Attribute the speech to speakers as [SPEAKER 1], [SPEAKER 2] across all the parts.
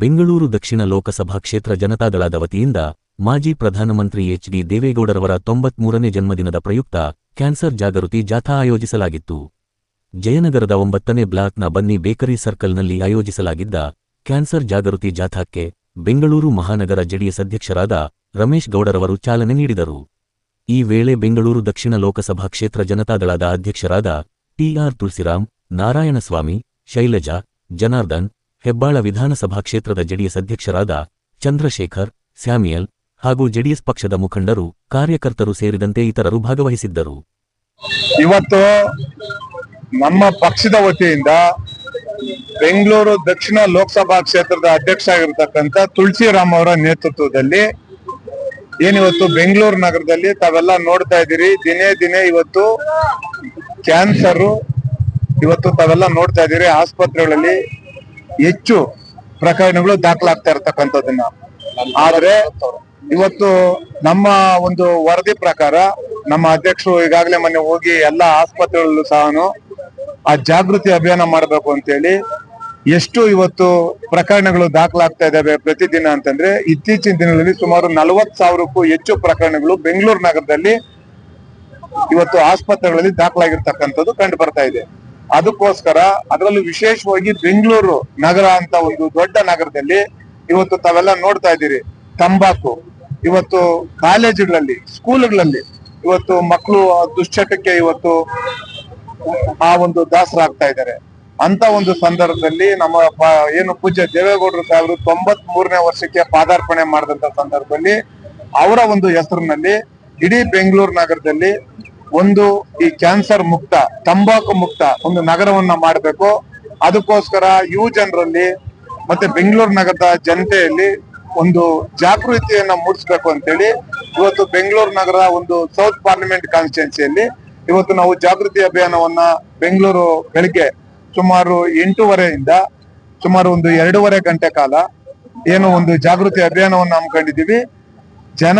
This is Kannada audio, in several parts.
[SPEAKER 1] ಬೆಂಗಳೂರು ದಕ್ಷಿಣ ಲೋಕಸಭಾ ಕ್ಷೇತ್ರ ಜನತಾದಳದ ವತಿಯಿಂದ ಮಾಜಿ ಪ್ರಧಾನಮಂತ್ರಿ ಎಚ್ ಡಿ ದೇವೇಗೌಡರವರ ತೊಂಬತ್ಮೂರನೇ ಜನ್ಮದಿನದ ಪ್ರಯುಕ್ತ ಕ್ಯಾನ್ಸರ್ ಜಾಗೃತಿ ಜಾಥಾ ಆಯೋಜಿಸಲಾಗಿತ್ತು. ಜಯನಗರದ ಒಂಬತ್ತನೇ ಬ್ಲಾಕ್ನ ಬನ್ನಿ ಬೇಕರಿ ಸರ್ಕಲ್ನಲ್ಲಿ ಆಯೋಜಿಸಲಾಗಿದ್ದ ಕ್ಯಾನ್ಸರ್ ಜಾಗೃತಿ ಜಾಥಾಕ್ಕೆ ಬೆಂಗಳೂರು ಮಹಾನಗರ ಜೆಡಿಎಸ್ ಅಧ್ಯಕ್ಷರಾದ ರಮೇಶ್ ಗೌಡರವರು ಚಾಲನೆ ನೀಡಿದರು. ಈ ವೇಳೆ ಬೆಂಗಳೂರು ದಕ್ಷಿಣ ಲೋಕಸಭಾ ಕ್ಷೇತ್ರ ಜನತಾದಳದ ಅಧ್ಯಕ್ಷರಾದ ಟಿಆರ್ ತುಳಸಿರಾಮ್, ನಾರಾಯಣಸ್ವಾಮಿ, ಶೈಲಜಾ, ಜನಾರ್ದನ್ ಹೆಬ್ಬಾಳ ವಿಧಾನಸಭಾ ಕ್ಷೇತ್ರದ ಜೆಡಿಎಸ್ ಅಧ್ಯಕ್ಷರಾದ ಚಂದ್ರಶೇಖರ್, ಸ್ಯಾಮಿಯಲ್ ಹಾಗೂ ಜೆಡಿಎಸ್ ಪಕ್ಷದ ಮುಖಂಡರು, ಕಾರ್ಯಕರ್ತರು ಸೇರಿದಂತೆ ಇತರರು ಭಾಗವಹಿಸಿದ್ದರು.
[SPEAKER 2] ಇವತ್ತು ನಮ್ಮ ಪಕ್ಷದ ವತಿಯಿಂದ ಬೆಂಗಳೂರು ದಕ್ಷಿಣ ಲೋಕಸಭಾ ಕ್ಷೇತ್ರದ ಅಧ್ಯಕ್ಷ ಆಗಿರ್ತಕ್ಕಂಥ ತುಳಸಿರಾಮ್ ಅವರ ನೇತೃತ್ವದಲ್ಲಿ ಏನಿವತ್ತು ಬೆಂಗಳೂರು ನಗರದಲ್ಲಿ ತಾವೆಲ್ಲ ನೋಡ್ತಾ ಇದ್ದೀರಿ. ದಿನೇ ದಿನೇ ಇವತ್ತು ಕ್ಯಾನ್ಸರ್, ಇವತ್ತು ತಾವೆಲ್ಲ ನೋಡ್ತಾ ಇದ್ದೀರಿ. ಆಸ್ಪತ್ರೆಗಳಲ್ಲಿ ಹೆಚ್ಚು ಪ್ರಕರಣಗಳು ದಾಖಲಾಗ್ತಾ ಇರ್ತಕ್ಕಂಥದ್ದನ್ನ. ಆದ್ರೆ ಇವತ್ತು ನಮ್ಮ ಒಂದು ವರದಿ ಪ್ರಕಾರ ನಮ್ಮ ಅಧ್ಯಕ್ಷರು ಈಗಾಗಲೇ ಮೊನ್ನೆ ಹೋಗಿ ಎಲ್ಲ ಆಸ್ಪತ್ರೆಗಳಲ್ಲೂ ಸಹ ಆ ಜಾಗೃತಿ ಅಭಿಯಾನ ಮಾಡಬೇಕು ಅಂತೇಳಿ ಎಷ್ಟು ಇವತ್ತು ಪ್ರಕರಣಗಳು ದಾಖಲಾಗ್ತಾ ಇದ್ದಾವೆ ಪ್ರತಿದಿನ ಅಂತಂದ್ರೆ ಇತ್ತೀಚಿನ ದಿನಗಳಲ್ಲಿ ಸುಮಾರು ನಲವತ್ ಸಾವಿರಕ್ಕೂ ಹೆಚ್ಚು ಪ್ರಕರಣಗಳು ಬೆಂಗಳೂರು ನಗರದಲ್ಲಿ ಇವತ್ತು ಆಸ್ಪತ್ರೆಗಳಲ್ಲಿ ದಾಖಲಾಗಿರ್ತಕ್ಕಂಥದ್ದು ಕಂಡು ಬರ್ತಾ ಇದೆ. ಅದಕ್ಕೋಸ್ಕರ ಅದರಲ್ಲೂ ವಿಶೇಷವಾಗಿ ಬೆಂಗಳೂರು ನಗರ ಅಂತ ಒಂದು ದೊಡ್ಡ ನಗರದಲ್ಲಿ ಇವತ್ತು ತಾವೆಲ್ಲ ನೋಡ್ತಾ ಇದ್ದೀರಿ. ತಂಬಾಕು, ಇವತ್ತು ಕಾಲೇಜುಗಳಲ್ಲಿ, ಸ್ಕೂಲ್ಗಳಲ್ಲಿ ಇವತ್ತು ಮಕ್ಕಳು ದುಶ್ಚಟಕ್ಕೆ ಇವತ್ತು ಆ ಒಂದು ದಾಸರಾಗ್ತಾ ಇದ್ದಾರೆ. ಅಂತ ಒಂದು ಸಂದರ್ಭದಲ್ಲಿ ನಮ್ಮ ಏನು ಪೂಜ್ಯ ದೇವೇಗೌಡರು ಸಾಹೇಬರು ತೊಂಬತ್ ಮೂರನೇ ವರ್ಷಕ್ಕೆ ಪಾದಾರ್ಪಣೆ ಮಾಡಿದಂತ ಸಂದರ್ಭದಲ್ಲಿ ಅವರ ಒಂದು ಹೆಸರಿನಲ್ಲಿ ಇಡೀ ಬೆಂಗಳೂರು ನಗರದಲ್ಲಿ ಒಂದು ಈ ಕ್ಯಾನ್ಸರ್ ಮುಕ್ತ, ತಂಬಾಕು ಮುಕ್ತ ಒಂದು ನಗರವನ್ನ ಮಾಡಬೇಕು. ಅದಕ್ಕೋಸ್ಕರ ಯುವ ಜನರಲ್ಲಿ ಮತ್ತೆ ಬೆಂಗಳೂರು ನಗರದ ಜನತೆಯಲ್ಲಿ ಒಂದು ಜಾಗೃತಿಯನ್ನ ಮೂಡಿಸ್ಬೇಕು ಅಂತೇಳಿ ಇವತ್ತು ಬೆಂಗಳೂರು ನಗರ ಒಂದು ಸೌತ್ ಪಾರ್ಲಿಮೆಂಟ್ ಕಾನ್ಸ್ಟಿಟ್ಯೂನ್ಸಿಯಲ್ಲಿ ಇವತ್ತು ನಾವು ಜಾಗೃತಿ ಅಭಿಯಾನವನ್ನ ಬೆಂಗಳೂರು ಬೆಳಿಗ್ಗೆ ಸುಮಾರು ಎಂಟೂವರೆಯಿಂದ ಸುಮಾರು ಒಂದು ಎರಡೂವರೆ ಗಂಟೆ ಕಾಲ ಏನು ಒಂದು ಜಾಗೃತಿ ಅಭಿಯಾನವನ್ನು ಹಮ್ಮಿಕೊಂಡಿದ್ದೀವಿ. ಜನ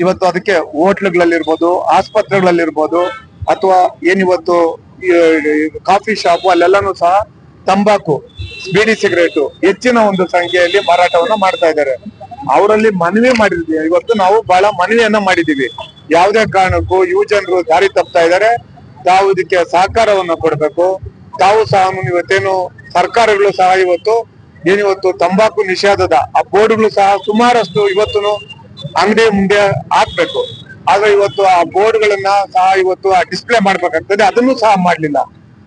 [SPEAKER 2] ಇವತ್ತು ಅದಕ್ಕೆ ಹೋಟ್ಲುಗಳಲ್ಲಿರ್ಬೋದು, ಆಸ್ಪತ್ರೆಗಳಲ್ಲಿರ್ಬೋದು, ಅಥವಾ ಏನಿವತ್ತು ಕಾಫಿ ಶಾಪ್, ಅಲ್ಲೆಲ್ಲಾನು ಸಹ ತಂಬಾಕು, ಬೀಡಿ ಸಿಗರೇಟು ಹೆಚ್ಚಿನ ಒಂದು ಸಂಖ್ಯೆಯಲ್ಲಿ ಮಾರಾಟವನ್ನ ಮಾಡ್ತಾ ಇದ್ದಾರೆ. ಅವರಲ್ಲಿ ಮನವಿ ಮಾಡಿದ್ವಿ. ಇವತ್ತು ನಾವು ಬಹಳ ಮನವಿಯನ್ನ ಮಾಡಿದೀವಿ ಯಾವುದೇ ಕಾರಣಕ್ಕೂ ಯುವ ಜನರು ದಾರಿ ತಪ್ತಾ ಇದ್ದಾರೆ. ತಾವು ಇದಕ್ಕೆ ಸಹಕಾರವನ್ನು ಕೊಡಬೇಕು. ತಾವು ಸಹ ಇವತ್ತೇನು ಸರ್ಕಾರಗಳು ಸಹ ಇವತ್ತು ಏನಿವತ್ತು ತಂಬಾಕು ನಿಷೇಧದ ಆ ಬೋರ್ಡ್ಗಳು ಸಹ ಸುಮಾರಷ್ಟು ಇವತ್ತು ಅಂಗಡಿ ಮುಂದೆ ಹಾಕ್ಬೇಕು. ಆಗ ಇವತ್ತು ಆ ಬೋರ್ಡ್ ಗಳನ್ನ ಸಹ ಇವತ್ತು ಆ ಡಿಸ್ಪ್ಲೇ ಮಾಡ್ಬೇಕಾಗ್ತದೆ ಅದನ್ನು ಸಹ ಮಾಡ್ಲಿಲ್ಲ.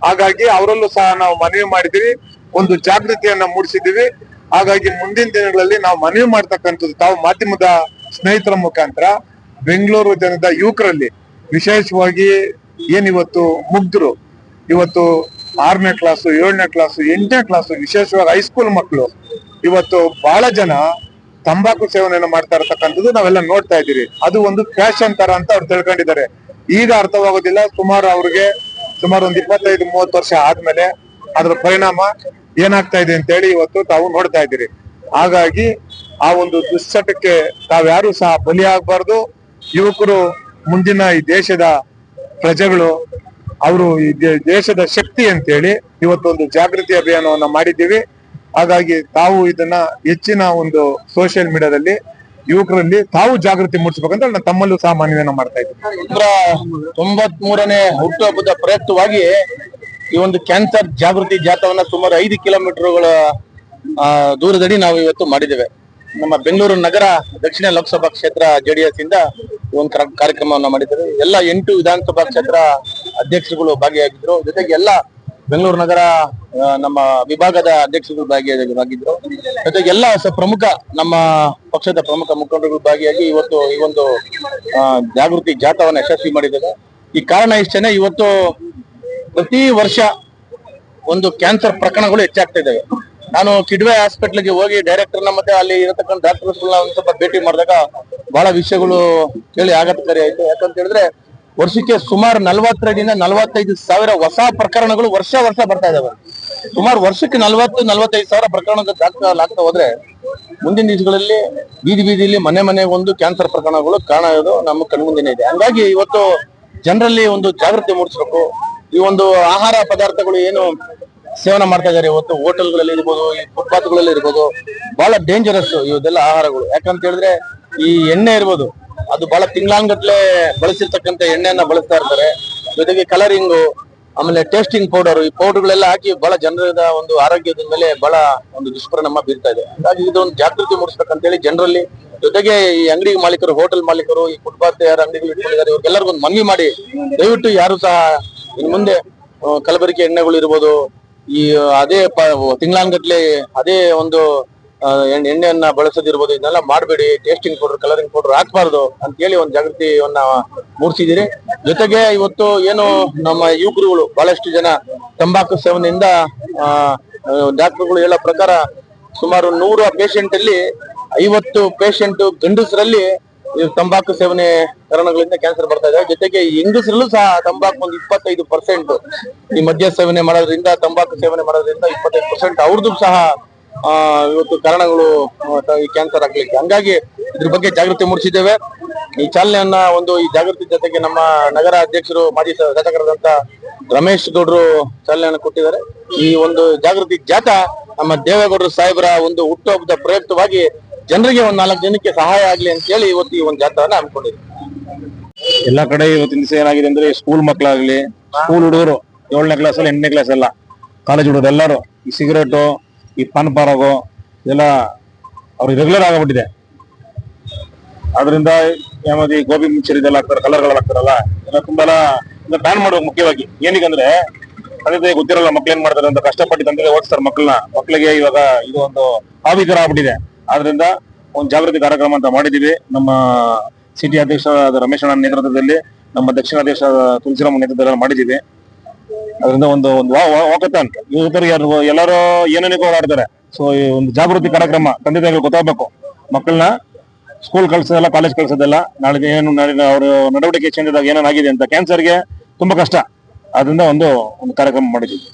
[SPEAKER 2] ಹಾಗಾಗಿ ಅವರಲ್ಲೂ ಸಹ ನಾವು ಮನವಿ ಮಾಡಿದೀವಿ ಒಂದು ಜಾಗೃತಿಯನ್ನ ಮೂಡಿಸಿದೀವಿ ಹಾಗಾಗಿ ಮುಂದಿನ ದಿನಗಳಲ್ಲಿ ನಾವು ಮನವಿ ಮಾಡ್ತಕ್ಕಂಥದ್ದು ತಾವು ಮಾಧ್ಯಮದ ಸ್ನೇಹಿತರ ಮುಖಾಂತರ ಬೆಂಗಳೂರು ಜನದ ಯುವಕರಲ್ಲಿ ವಿಶೇಷವಾಗಿ ಏನಿವತ್ತು ಮುಗ್ಧರು ಇವತ್ತು ಆರನೇ ಕ್ಲಾಸು ಏಳನೇ ಕ್ಲಾಸು ಎಂಟನೇ ಕ್ಲಾಸು ವಿಶೇಷವಾಗಿ ಹೈಸ್ಕೂಲ್ ಮಕ್ಕಳು. ಇವತ್ತು ಬಹಳ ಜನ ತಂಬಾಕು ಸೇವನೆಯನ್ನು ಮಾಡ್ತಾ ಇರತಕ್ಕಂಥದ್ದು ನಾವೆಲ್ಲ ನೋಡ್ತಾ ಇದ್ದೀರಿ. ಅದು ಒಂದು ಫ್ಯಾಷನ್ ತರ ಅಂತ ಅವ್ರು ತಿಳ್ಕೊಂಡಿದ್ದಾರೆ. ಈಗ ಅರ್ಥವಾಗೋದಿಲ್ಲ, ಸುಮಾರು ಅವ್ರಿಗೆ ಸುಮಾರು ಒಂದ್ ಇಪ್ಪತ್ತೈದು, ಮೂವತ್ತು ವರ್ಷ ಆದ್ಮೇಲೆ ಅದರ ಪರಿಣಾಮ ಏನಾಗ್ತಾ ಇದೆ ಅಂತ ಹೇಳಿ ಇವತ್ತು ತಾವು ನೋಡ್ತಾ ಇದ್ದೀರಿ. ಹಾಗಾಗಿ ಆ ಒಂದು ದುಶ್ಚಟಕ್ಕೆ ತಾವ್ಯಾರು ಸಹ ಬಲಿಯಾಗಬಾರ್ದು. ಯುವಕರು, ಮುಂದಿನ ಈ ದೇಶದ ಪ್ರಜೆಗಳು, ಅವರು ಈ ದೇಶದ ಶಕ್ತಿ ಅಂತೇಳಿ ಇವತ್ತೊಂದು ಜಾಗೃತಿ ಅಭಿಯಾನವನ್ನ ಮಾಡಿದ್ದೀವಿ. ಹಾಗಾಗಿ ತಾವು ಇದನ್ನ ಹೆಚ್ಚಿನ ಒಂದು ಸೋಷಿಯಲ್ ಮೀಡಿಯಾದಲ್ಲಿ ಯುವಕರಲ್ಲಿ ತಾವು ಜಾಗೃತಿ ಮೂಡಿಸ್ಬೇಕಂತ ನಾನು ತಮ್ಮಲ್ಲೂ ಸಹ ಮನವಿಯನ್ನ ಮಾಡ್ತಾ ಇದ್ದೀನಿ.
[SPEAKER 3] ತೊಂಬತ್ ಮೂರನೇ ಹುಟ್ಟುಹಬ್ಬದ ಪ್ರಯುಕ್ತವಾಗಿ ಈ ಒಂದು ಕ್ಯಾನ್ಸರ್ ಜಾಗೃತಿ ಜಾಥವನ್ನ ಸುಮಾರು ಐದು ಕಿಲೋಮೀಟರ್ಗಳ ದೂರದಡಿ ನಾವು ಇವತ್ತು ಮಾಡಿದ್ದೇವೆ. ನಮ್ಮ ಬೆಂಗಳೂರು ನಗರ ದಕ್ಷಿಣ ಲೋಕಸಭಾ ಕ್ಷೇತ್ರ ಜೆಡಿಎಸ್ ಇಂದ ಒಂದು ಕರ- ಕಾರ್ಯಕ್ರಮವನ್ನ ಮಾಡಿದ್ದೇವೆ. ಎಲ್ಲ ಎಂಟು ವಿಧಾನಸಭಾ ಕ್ಷೇತ್ರ ಅಧ್ಯಕ್ಷರುಗಳು ಭಾಗಿಯಾಗಿದ್ರು. ಜೊತೆಗೆ ಎಲ್ಲ ಬೆಂಗಳೂರು ನಗರ ನಮ್ಮ ವಿಭಾಗದ ಅಧ್ಯಕ್ಷರು ಭಾಗಿಯಾಗಿ ಭಾಗಿದ್ರು. ಜೊತೆಗೆ ಎಲ್ಲ ಪ್ರಮುಖ ನಮ್ಮ ಪಕ್ಷದ ಪ್ರಮುಖ ಮುಖಂಡರುಗಳು ಭಾಗಿಯಾಗಿ ಇವತ್ತು ಈ ಒಂದು ಜಾಗೃತಿ ಜಾಥಾವನ್ನ ಯಶಸ್ವಿ ಮಾಡಿದ್ದಾರೆ. ಈ ಕಾರಣ ಇಷ್ಟೇನೆ ಇವತ್ತು ಪ್ರತಿ ವರ್ಷ ಒಂದು ಕ್ಯಾನ್ಸರ್ ಪ್ರಕರಣಗಳು ಹೆಚ್ಚಾಗ್ತಾ ಇದ್ದಾವೆ. ನಾನು ಕಿಡ್ವೆ ಹಾಸ್ಪಿಟ್ಲ್ಗೆ ಹೋಗಿ ಡೈರೆಕ್ಟರ್ನ ಮತ್ತೆ ಅಲ್ಲಿ ಇರತಕ್ಕಂಥ ಡಾಕ್ಟರ್ಸ್ಗಳನ್ನ ಒಂದು ಸ್ವಲ್ಪ ಭೇಟಿ ಮಾಡಿದಾಗ ಬಹಳ ವಿಷಯಗಳು ಕೇಳಿ ಆಘಾತಕಾರಿ ಆಯ್ತು. ಯಾಕಂತ ಹೇಳಿದ್ರೆ ವರ್ಷಕ್ಕೆ ಸುಮಾರು ನಲವತ್ತರಿಂದ ನಲವತ್ತೈದು ಸಾವಿರ ಹೊಸ ಪ್ರಕರಣಗಳು ವರ್ಷ ವರ್ಷ ಬರ್ತಾ ಇದಾವೆ. ಸುಮಾರು ವರ್ಷಕ್ಕೆ ನಲವತ್ತು, ನಲವತ್ತೈದು ಸಾವಿರ ಪ್ರಕರಣಗಳು ದಾಖಲಾಗ್ತಾ ಹೋದ್ರೆ ಮುಂದಿನ ದಿವಸಗಳಲ್ಲಿ ಬೀದಿ ಬೀದಿಲಿ ಮನೆ ಮನೆ ಒಂದು ಕ್ಯಾನ್ಸರ್ ಪ್ರಕರಣಗಳು ಕಾಣೋದು ನಮ್ಮ ಕಣ್ಮುಂದಿನೇ ಇದೆ. ಹಂಗಾಗಿ ಇವತ್ತು ಜನರಲ್ಲಿ ಒಂದು ಜಾಗೃತಿ ಮೂಡಿಸ್ಬೇಕು. ಈ ಒಂದು ಆಹಾರ ಪದಾರ್ಥಗಳು ಏನು ಸೇವನೆ ಮಾಡ್ತಾ ಇದ್ದಾರೆ ಇವತ್ತು, ಹೋಟೆಲ್ಗಳಲ್ಲಿ ಇರ್ಬೋದು, ಈ ಫುಟ್ಪಾತ್ಗಳಲ್ಲಿ ಇರ್ಬೋದು, ಬಹಳ ಡೇಂಜರಸ್ ಇವದೆಲ್ಲ ಆಹಾರಗಳು. ಯಾಕಂತ ಹೇಳಿದ್ರೆ ಈ ಎಣ್ಣೆ ಇರ್ಬೋದು ಅದು ಬಹಳ ತಿಂಗಳಾನ್ಗಟ್ಲೆ ಬಳಸಿರ್ತಕ್ಕಂಥ ಎಣ್ಣೆಯನ್ನ ಬಳಸ್ತಾ ಇರ್ತಾರೆ. ಜೊತೆಗೆ ಕಲರಿಂಗು, ಆಮೇಲೆ ಟೇಸ್ಟಿಂಗ್ ಪೌಡರ್ ಈ ಪೌಡರ್ಗಳೆಲ್ಲ ಹಾಕಿ ಬಹಳ ಜನರದ ಒಂದು ಆರೋಗ್ಯದ ಮೇಲೆ ಬಹಳ ಒಂದು ದುಷ್ಪರಿಣಾಮ ಬೀರ್ತಾ ಇದೆ. ಹಾಗಾಗಿ ಇದೊಂದು ಜಾಗೃತಿ ಮೂಡಿಸ್ಬೇಕಂತೇಳಿ ಜನರಲ್ಲಿ, ಜೊತೆಗೆ ಈ ಅಂಗಡಿ ಮಾಲೀಕರು ಹೋಟೆಲ್ ಮಾಲೀಕರು, ಈ ಫುಟ್ಪಾತ್ ಯಾರು ಅಂಗಡಿಗಳು ಇಟ್ಕೊಂಡಿದ್ದಾರೆ, ಇವ್ರಿಗೆಲ್ಲರಿಗೂ ಒಂದು ಮನವಿ ಮಾಡಿ. ದಯವಿಟ್ಟು ಯಾರು ಸಹ ಇನ್ ಮುಂದೆ ಕಲಬೆರಕೆ ಎಣ್ಣೆಗಳು ಇರ್ಬೋದು, ಈ, ಅದೇ ತಿಂಗಳಾನ್ಗಟ್ಲೆ ಅದೇ ಒಂದು ಎಣ್ಣೆಯನ್ನ ಬಳಸೋದಿರ್ಬೋದು, ಇದನ್ನೆಲ್ಲ ಮಾಡಬೇಡಿ ಟೇಸ್ಟಿಂಗ್ ಪೌಡರ್ ಕಲರಿಂಗ್ ಪೌಡರ್ ಹಾಕ್ಬಾರ್ದು ಅಂತ ಹೇಳಿ ಒಂದು ಜಾಗೃತಿಯನ್ನ ಮೂಡಿಸಿದಿರಿ ಜೊತೆಗೆ ಇವತ್ತು ಏನು ನಮ್ಮ ಯುವಕರುಗಳು ಬಹಳಷ್ಟು ಜನ ತಂಬಾಕು ಸೇವನೆಯಿಂದ ಡಾಕ್ಟರ್ಗಳು ಹೇಳೋ ಪ್ರಕಾರ ಸುಮಾರು ನೂರ ಪೇಷಂಟ್ ಅಲ್ಲಿ ಐವತ್ತು ಪೇಷಂಟ್ ಗಂಡಸರಲ್ಲಿ ತಂಬಾಕು ಸೇವನೆ ಕಾರಣಗಳಿಂದ ಕ್ಯಾನ್ಸರ್ ಬರ್ತಾ ಇದೆ. ಜೊತೆಗೆ ಹೆಂಗಸರಲ್ಲೂ ಸಹ ತಂಬಾಕು ಒಂದು ಇಪ್ಪತ್ತೈದು ಪರ್ಸೆಂಟ್ ಈ ಮದ್ಯ ಸೇವನೆ ಮಾಡೋದ್ರಿಂದ, ತಂಬಾಕು ಸೇವನೆ ಮಾಡೋದ್ರಿಂದ ಇಪ್ಪತ್ತೈದು ಪರ್ಸೆಂಟ್ ಅವ್ರದ್ದು ಸಹ ಇವತ್ತು ಕಾರಣಗಳು ಆ, ಕ್ಯಾನ್ಸರ್ ಆಗ್ಲಿಕ್ಕೆ. ಹಂಗಾಗಿ ಇದ್ರ ಬಗ್ಗೆ ಜಾಗೃತಿ ಮೂಡಿಸಿದ್ದೇವೆ. ಈ ಚಾಲನೆಯನ್ನ ಒಂದು ಈ ಜಾಗೃತಿ ಜೊತೆಗೆ ನಮ್ಮ ನಗರ ಅಧ್ಯಕ್ಷರು ಮಾಜಿ ಶಾಸಕರಾದಂತ ರಮೇಶ್ ಗೌಡರು ಚಾಲನೆಯನ್ನು ಕೊಟ್ಟಿದ್ದಾರೆ. ಈ ಒಂದು ಜಾಗೃತಿ ಜಾಥಾ ನಮ್ಮ ದೇವೇಗೌಡರು ಸಾಹೇಬರ ಒಂದು ಹುಟ್ಟುಹಬ್ಬದ ಪ್ರಯುಕ್ತವಾಗಿ ಜನರಿಗೆ ಒಂದ್ ನಾಲ್ಕು ಜನಕ್ಕೆ ಸಹಾಯ ಆಗ್ಲಿ ಅಂತ ಹೇಳಿ ಇವತ್ತು ಈ ಒಂದು ಜಾಥಾನ ಹಮ್ಮಿಕೊಂಡಿದ್ದೀವಿ.
[SPEAKER 4] ಎಲ್ಲಾ ಕಡೆ ಇವತ್ತಿನ ದಿವಸ ಏನಾಗಿದೆ ಅಂದ್ರೆ ಸ್ಕೂಲ್ ಮಕ್ಕಳಾಗ್ಲಿ ಸ್ಕೂಲ್ ಹುಡುಗರು ಏಳನೇ ಕ್ಲಾಸ್ ಅಲ್ಲಿ ಎಂಟನೇ ಕ್ಲಾಸ್ ಎಲ್ಲ ಕಾಲೇಜ್ ಹುಡುಗರು ಎಲ್ಲರೂ ಈ ಸಿಗರೇಟು ಈ ಪಾನ್ ಬರೋದು ಎಲ್ಲ ಅವ್ರಿಗೆ ರೆಗ್ಯುಲರ್ ಆಗಬಿಟ್ಟಿದೆ. ಆದ್ರಿಂದ ಏನಾದ್ರು ಗೋಬಿ ಮಿಕ್ಸರ್ ಇದೆಲ್ಲ ಹಾಕ್ತಾರೆ ಕಲರ್ಗಳು ಹಾಕ್ತಾರಲ್ಲ ಎಲ್ಲ ತುಂಬಾ ಬ್ಯಾನ್ ಮಾಡ್ಬೇಕು ಮುಖ್ಯವಾಗಿ. ಏನಕ್ಕಂದ್ರೆ ತಂದೆ ಗೊತ್ತಿರಲ್ಲ ಮಕ್ಳು ಏನ್ ಮಾಡ್ತಾರೆ ಅಂತ ಕಷ್ಟಪಟ್ಟು ತಂದೆ ಓದಿಸ್ತಾರೆ ಮಕ್ಕಳನ್ನ ಮಕ್ಕಳಿಗೆ ಇವಾಗ ಇದು ಒಂದು ಹಾಬಿ ತರ ಆಗ್ಬಿಟ್ಟಿದೆ. ಆದ್ರಿಂದ ಒಂದು ಜಾಗೃತಿ ಕಾರ್ಯಕ್ರಮ ಅಂತ ಮಾಡಿದೀವಿ ನಮ್ಮ ಸಿಟಿ ಅಧ್ಯಕ್ಷ ರಮೇಶ್ ಅಣ್ಣ ನೇತೃತ್ವದಲ್ಲಿ, ನಮ್ಮ ದಕ್ಷಿಣ ಅಧ್ಯಕ್ಷ ತುಳಸಿರಾಮ ನೇತೃತ್ವದಲ್ಲಿ ಮಾಡಿದೀವಿ ಅದರಿಂದ ಒಂದು ಒಂದು ವಾಕತಾನ್ ಯುವಕರು ಯಾರು ಎಲ್ಲರೂ ಏನೇನಕ್ಕೋ ಓಡಾಡ್ತಾರೆ ಸೊ ಈ ಒಂದು ಜಾಗೃತಿ ಕಾರ್ಯಕ್ರಮ ತಂದೆ ತಾಯಿಗಳು ಗೊತ್ತಾಗಬೇಕು. ಮಕ್ಕಳನ್ನ ಸ್ಕೂಲ್ ಕಳ್ಸೋದಲ್ಲ ಕಾಲೇಜ್ ಕಳ್ಸೋದಲ್ಲ ನಾಳೆ ಏನು ನಾಳೆ ಅವ್ರ ನಡವಳಿಕೆ ಚೇಂಜ್ ಆದಾಗ ಏನೇನಾಗಿದೆ ಅಂತ ಕ್ಯಾನ್ಸರ್ಗೆ ತುಂಬಾ ಕಷ್ಟ. ಅದರಿಂದ ಒಂದು ಒಂದು ಕಾರ್ಯಕ್ರಮ ಮಾಡಿದ್ದೀವಿ.